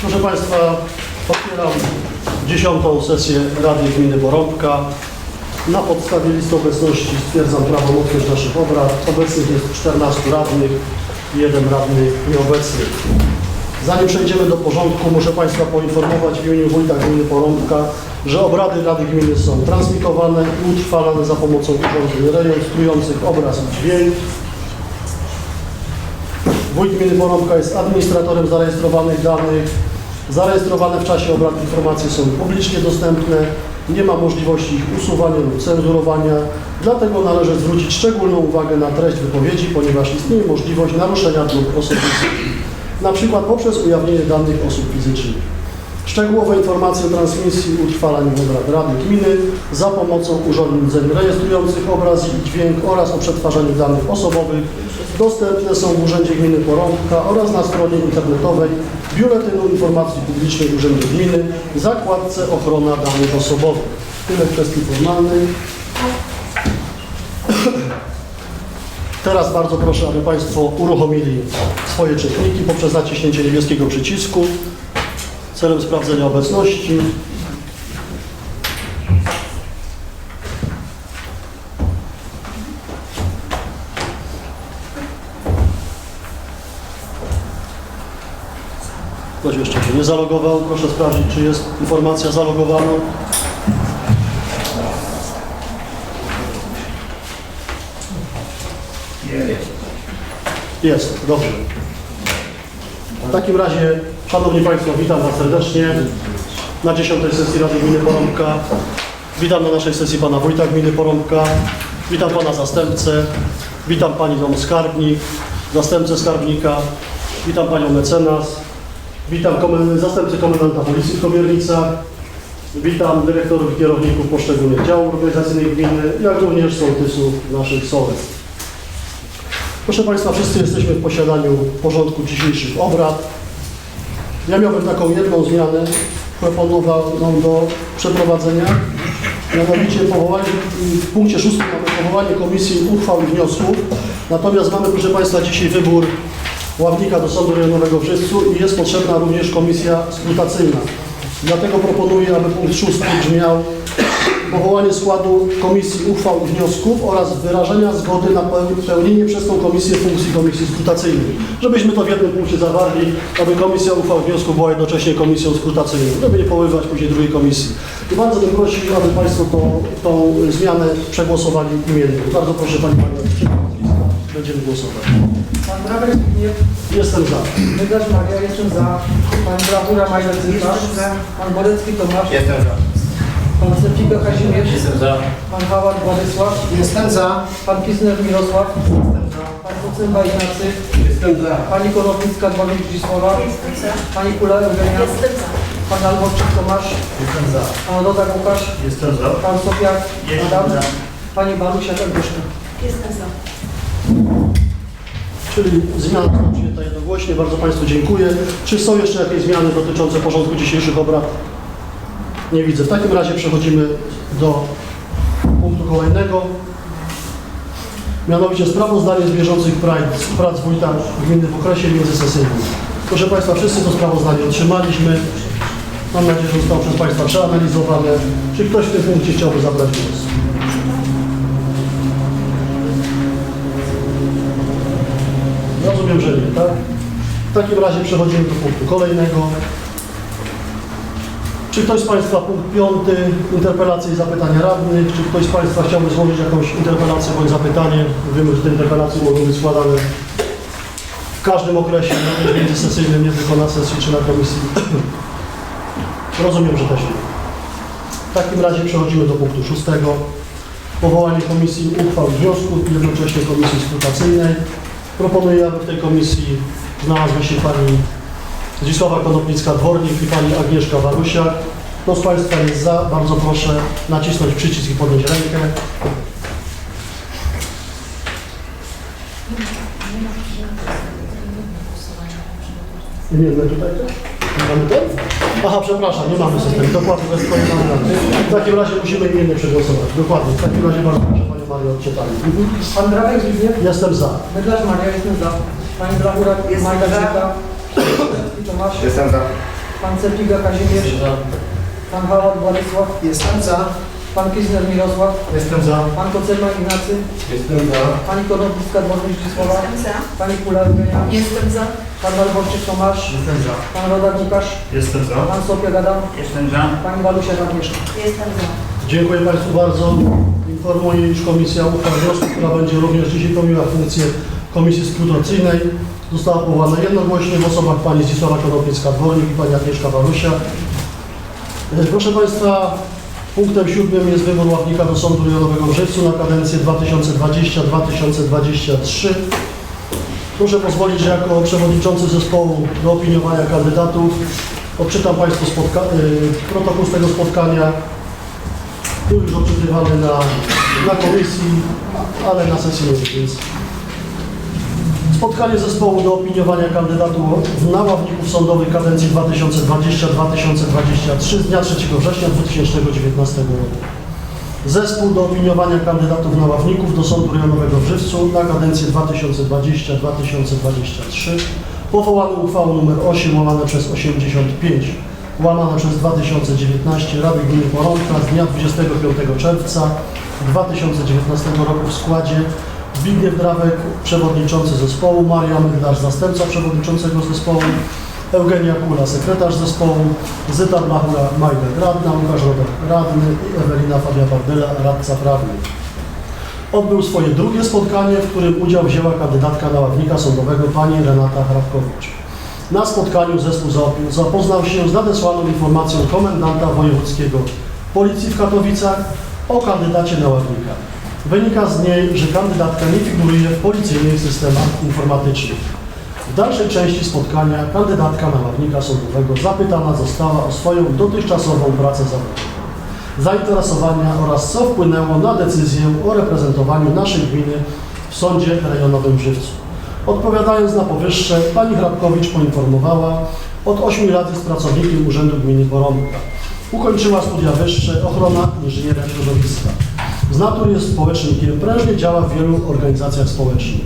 Proszę Państwa, otwieram dziesiątą sesję Rady Gminy Borąbka. Na podstawie listy obecności stwierdzam prawomocność naszych obrad. Obecnych jest 14 radnych i jeden radny nieobecny. Zanim przejdziemy do porządku, muszę Państwa poinformować w imieniu wójta gminy Porąbka, że obrady Rady Gminy są transmitowane i utrwalane za pomocą urządzeń rejestrujących obraz i dźwięk. Wójt gminy Porąbka jest administratorem zarejestrowanych danych. Zarejestrowane w czasie obrad informacje są publicznie dostępne. Nie ma możliwości ich usuwania lub cenzurowania. Dlatego należy zwrócić szczególną uwagę na treść wypowiedzi, ponieważ istnieje możliwość naruszenia dóbr na przykład poprzez ujawnienie danych osób fizycznych. Szczegółowe informacje o transmisji i utrwalaniu obrad Rady Gminy za pomocą urządzeń rejestrujących obraz i dźwięk oraz o przetwarzaniu danych osobowych dostępne są w Urzędzie Gminy Porąbka oraz na stronie internetowej Biuletynu Informacji Publicznej Urzędu Gminy w zakładce Ochrona Danych Osobowych. Tyle kwestii formalnych. Teraz bardzo proszę, aby Państwo uruchomili swoje czytniki poprzez naciśnięcie niebieskiego przycisku celem sprawdzenia obecności. Ktoś jeszcze się nie zalogował. Proszę sprawdzić, czy jest informacja zalogowana. Jest, dobrze. W takim razie, Szanowni Państwo, witam Was serdecznie na 10 sesji Rady Gminy Porąbka. Witam na naszej sesji Pana Wójta Gminy Porąbka. Witam Pana Zastępcę. Witam Panią Skarbnik, Zastępcę Skarbnika. Witam Panią Mecenas. Witam komen- Zastępcę Komendanta Policji w. Witam dyrektorów i kierowników poszczególnych działów organizacyjnych gminy, jak również sołtysów naszych sołectw. Proszę Państwa, wszyscy jesteśmy w posiadaniu porządku dzisiejszych obrad. Ja miałbym taką jedną zmianę proponowaną do przeprowadzenia. Mianowicie powołanie, w punkcie szóstym mamy powołanie komisji uchwał i wniosków. Natomiast mamy, proszę Państwa, dzisiaj wybór ławnika do Sądu Rejonowego w Żywcu i jest potrzebna również komisja skrutacyjna. Dlatego proponuję, aby punkt szósty brzmiał powołanie składu Komisji Uchwał i Wniosków oraz wyrażenia zgody na peł- pełnienie przez tą komisję funkcji komisji skrutacyjnej. Żebyśmy to w jednym punkcie zawarli, aby Komisja Uchwał i Wniosków była jednocześnie komisją skrutacyjną, żeby nie poływać później drugiej komisji. I bardzo bym prosił, aby Państwo tą, tą zmianę przegłosowali imiennie. Bardzo proszę Pani Marta, będziemy głosować. Pan Brawek Zbigniew, Jestem za. Wygarz Maria, jestem za. Pan Brawura Majda Cyta, Pan Borecki Tomasz, Jestem za. Pan Sefika Kazimierz, Jestem za. Pan Hałat Władysław, Jestem za. Pan Kisner Mirosław, Pan Kucymba Ignacy, Jestem za. Pani Konopnicka Dwowik Zdzisława, Pani Kula Eugenia, Pan Alborczyk Tomasz, Jestem za. Pan Rodak Łukasz, Jestem za. Pan Sofiak Jestem Adam, za. Pani Balusia Agnieszka. Jestem za. Czyli zmiana została przyjęta jednogłośnie. Bardzo Państwu dziękuję. Czy są jeszcze jakieś zmiany dotyczące porządku dzisiejszych obrad? Nie widzę. W takim razie przechodzimy do punktu kolejnego. Mianowicie sprawozdanie z bieżących prac, prac wójta gminy w okresie międzysesyjnym. Proszę Państwa, wszyscy to sprawozdanie otrzymaliśmy. Mam nadzieję, że zostało przez Państwa przeanalizowane. Czy ktoś w tym punkcie chciałby zabrać głos? Tak? W takim razie przechodzimy do punktu kolejnego. Czy ktoś z Państwa, punkt piąty, interpelacje i zapytania radnych, czy ktoś z Państwa chciałby złożyć jakąś interpelację bądź zapytanie? Wiemy, że te interpelacje mogą być składane w każdym okresie, nawet międzysesyjnym, nie tylko na sesji czy na komisji. Rozumiem, że też nie. W takim razie przechodzimy do punktu szóstego. Powołanie komisji uchwał wniosków i jednocześnie komisji skrutacyjnej. Proponuję, aby w tej komisji znalazły się pani Zdzisława Konopnicka-Dwornik i pani Agnieszka Warusiak. Kto z Państwa jest za? Bardzo proszę nacisnąć przycisk i podnieść rękę. Imienne tutaj też? Mamy ten? Aha, przepraszam, nie mamy systemu. Dokładnie, bez mamy W takim razie musimy imiennie przegłosować. Dokładnie. W takim razie bardzo proszę Panią Marię odczytanie. Mhm. Pan Brawek Zbigniew, Jestem za. Wygarz Maria, jestem za. Pani Brawura Majda Cyta, Pan Borecki Tomasz, Jestem za. Pan Cepiga Kazimierz. Pan Hałat Władysław. Jestem za. Pan Kisner Mirosław. Jestem za. Pan Kocelman Ignacy. Jestem za. Pani Konopnicka Dwornik Zdzisława. Jestem za. Pani Kula Eugenia. Jestem za. Pan Walborczyk Tomasz. Jestem za. Pan Rodak Łukasz. Jestem za. Pan Sofia Gadam. Jestem za. Pani Walusia Agnieszka. Jestem za. Dziękuję Państwu bardzo. Informuję, iż Komisja Uchwał Wniosku, która będzie również dzisiaj pełniła funkcję Komisji Skrutacyjnej, została powołana jednogłośnie w osobach Pani Zdzisława Konopnicka-Dwornik i Pani Agnieszka Walusia. E, Proszę Państwa, punktem siódmym jest wybór ławnika do Sądu Rejonowego w Żywcu na kadencję 2020-2023. Proszę pozwolić, że jako przewodniczący zespołu do opiniowania kandydatów odczytam Państwu spotka- y, protokół z tego spotkania. Był już odczytywany na, na komisji, ale na sesji nie więc Spotkanie zespołu do opiniowania kandydatów na ławników sądowych kadencji 2020-2023 z dnia 3 września 2019 roku. Zespół do opiniowania kandydatów na ławników do Sądu Rejonowego w Żywcu na kadencję 2020-2023 powołany uchwałą nr 8 łamane przez 85 łamane przez 2019 Rady Gminy Porąbka z dnia 25 czerwca 2019 roku w składzie Zbigniew Drawek, przewodniczący zespołu, Maria Mygdarz, zastępca przewodniczącego zespołu, Eugenia Kula, sekretarz zespołu, Zyta Blachura, Majler, radna, Łukasz Rodek, radny i Ewelina Fabia Bardela, radca prawny. Odbył swoje drugie spotkanie, w którym udział wzięła kandydatka na ławnika sądowego pani Renata Hrabkowicz. Na spotkaniu zespół zapoznał się z nadesłaną informacją komendanta wojewódzkiego Policji w Katowicach o kandydacie na ławnika. Wynika z niej, że kandydatka nie figuruje w policyjnych systemach informatycznych. W dalszej części spotkania kandydatka na ławnika sądowego zapytana została o swoją dotychczasową pracę zawodową, zainteresowania oraz co wpłynęło na decyzję o reprezentowaniu naszej gminy w Sądzie Rejonowym w Żywcu. Odpowiadając na powyższe, pani Hrabkowicz poinformowała, od 8 lat jest pracownikiem Urzędu Gminy Porąbka. Ukończyła studia wyższe, ochrona inżynieria środowiska. Z natury jest społecznikiem, prężnie działa w wielu organizacjach społecznych.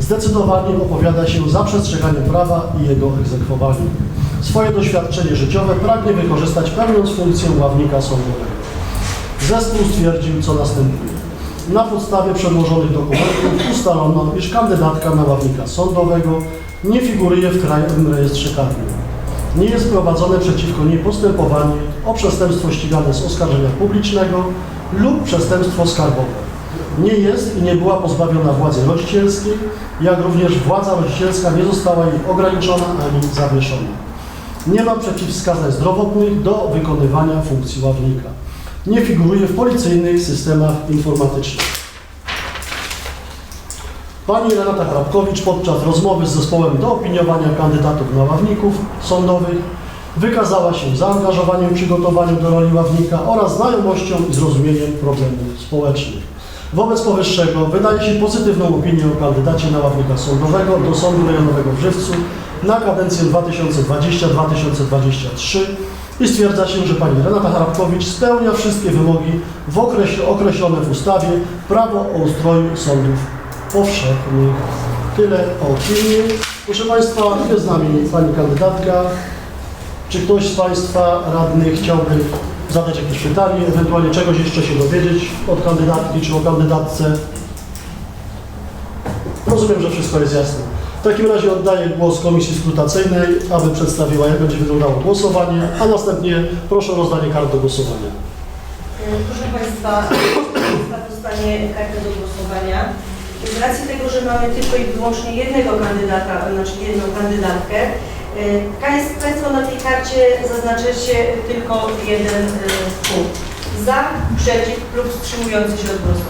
Zdecydowanie opowiada się za przestrzeganiem prawa i jego egzekwowaniem. Swoje doświadczenie życiowe pragnie wykorzystać pełniąc funkcję ławnika sądowego. Zespół stwierdził, co następuje. Na podstawie przedłożonych dokumentów ustalono, iż kandydatka na ławnika sądowego nie figuruje w Krajowym Rejestrze Karnym. Nie jest prowadzone przeciwko niej postępowanie o przestępstwo ścigane z oskarżenia publicznego lub przestępstwo skarbowe. Nie jest i nie była pozbawiona władzy rodzicielskiej, jak również władza rodzicielska nie została jej ograniczona ani zawieszona. Nie ma przeciwwskazań zdrowotnych do wykonywania funkcji ławnika. Nie figuruje w policyjnych systemach informatycznych. Pani Renata Hrabkowicz podczas rozmowy z zespołem do opiniowania kandydatów na ławników sądowych wykazała się zaangażowaniem przygotowaniu do roli ławnika oraz znajomością i zrozumieniem problemów społecznych. Wobec powyższego wydaje się pozytywną opinię o kandydacie na ławnika sądowego do Sądu Rejonowego w Żywcu na kadencję 2020-2023 i stwierdza się, że pani Renata Hrabkowicz spełnia wszystkie wymogi w okresie, określone w ustawie Prawo o ustroju sądów powszechnych. Tyle o opinii. Proszę Państwa, jest z nami Pani kandydatka. Czy ktoś z Państwa radnych chciałby zadać jakieś pytanie, ewentualnie czegoś jeszcze się dowiedzieć od kandydatki czy o kandydatce? Rozumiem, że wszystko jest jasne. W takim razie oddaję głos Komisji Skrutacyjnej, aby przedstawiła, jak będzie wyglądało głosowanie, a następnie proszę o rozdanie kart do głosowania. Proszę Państwa, dostanie kartę do głosowania. Z racji tego, że mamy tylko i wyłącznie jednego kandydata, znaczy jedną kandydatkę, Państw- Państwo na tej karcie zaznaczycie tylko jeden y, punkt. Za, przeciw lub wstrzymujący się od głosu.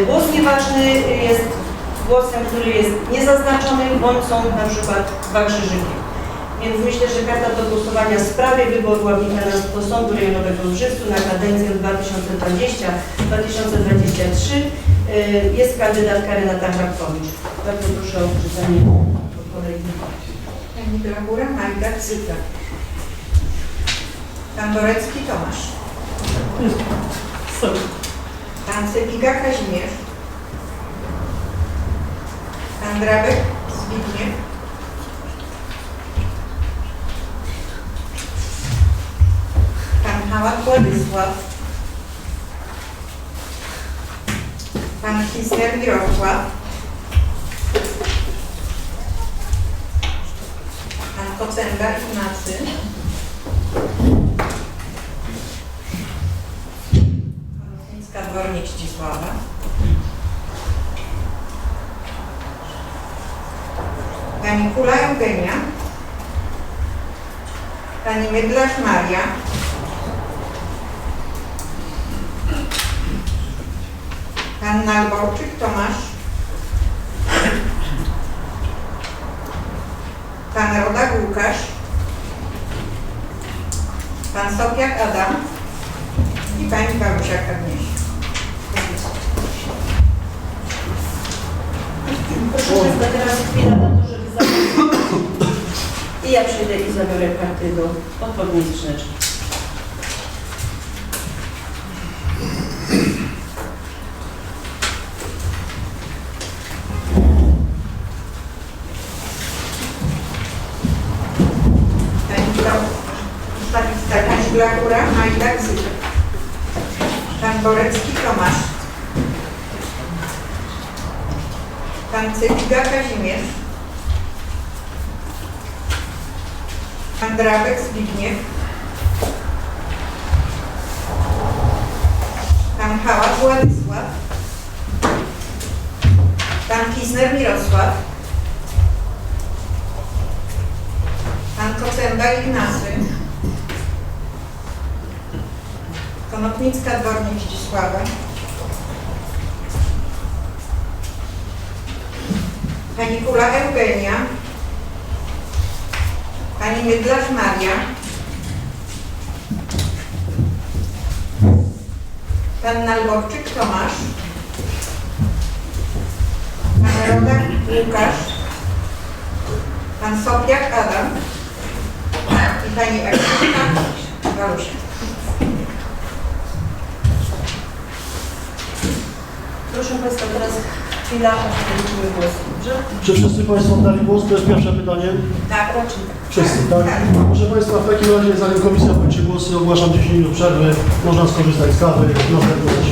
Y, Głos nieważny jest głosem, który jest niezaznaczony, bądź są na przykład dwa krzyżyki. Więc myślę, że karta do głosowania w sprawie wyboru ławnika na- do Sądu Rejonowego w Żywcu na kadencję 2020-2023 y, jest kandydatka Renata Hrabkowicz. Bardzo proszę o czytanie po kolei. Pani Dragura, Magda Cyka. Pan Borecki Tomasz. Pan Cepiga Kazimierz. Pan Drabek Zbigniew. Hałat Władysław. Pan Kisner Mirosław. Pan Kocenda Ignacy. Konopnicka Dwornik Ścisława. Pani Kula Eugenia. Pani Mydlarz Maria. Pan Nalborczyk Tomasz. Pan Rodak Łukasz. Pan Sopiak Adam. I Pani Babusiak Agnieszka. Proszę Państwa, teraz chwila na to, żeby zabrać. I ja przyjdę i zabiorę karty do odpowiedniej skrzyneczki. Pani Bla- Pani Pani Blakura Majda Gzyga. Pan Borecki Tomasz. Pan Cywiga Kazimierz. Pan Drabek Zbigniew. Pan Hałas Władysław. Pan Kisner Mirosław. Pan Kocemba Ignacy. Konopnicka Dwornik Zdzisława. Pani Kula Eugenia. Pani Mydlarz Maria. Pan Nalborczyk Tomasz. Pan Rodak Łukasz. Pan Sopiak Adam i Pani Agnieszka Walusia. Proszę Państwa, teraz chwila, policzymy głosy. Dobrze? Czy wszyscy Państwo oddali głos? To jest pierwsze pytanie. Tak, Raczej tak. Wszyscy, tak? Proszę Państwa, w takim razie, zanim komisja kończy głosy, ogłaszam 10 minut przerwy. Można skorzystać z kawy, następność.